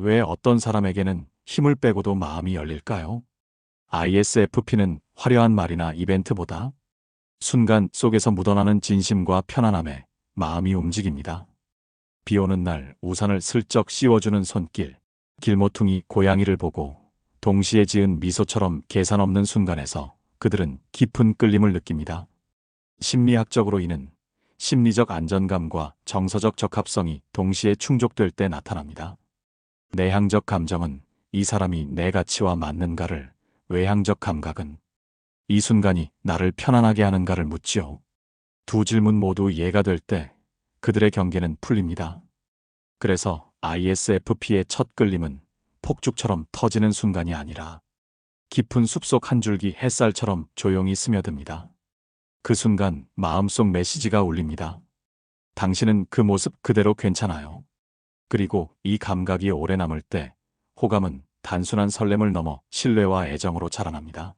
왜 어떤 사람에게는 힘을 빼고도 마음이 열릴까요? ISFP는 화려한 말이나 이벤트보다 순간 속에서 묻어나는 진심과 편안함에 마음이 움직입니다. 비 오는 날 우산을 슬쩍 씌워주는 손길, 길모퉁이 고양이를 보고 동시에 지은 미소처럼 계산 없는 순간에서 그들은 깊은 끌림을 느낍니다. 심리학적으로 이는 심리적 안정감과 정서적 적합성이 동시에 충족될 때 나타납니다. 내향적 감정은 이 사람이 내 가치와 맞는가를, 외향적 감각은 이 순간이 나를 편안하게 하는가를 묻지요. 두 질문 모두 이해가 될 때 그들의 경계는 풀립니다. 그래서 ISFP의 첫 끌림은 폭죽처럼 터지는 순간이 아니라 깊은 숲속 한 줄기 햇살처럼 조용히 스며듭니다. 그 순간 마음속 메시지가 울립니다. 당신은 그 모습 그대로 괜찮아요. 그리고 이 감각이 오래 남을 때 호감은 단순한 설렘을 넘어 신뢰와 애정으로 자라납니다.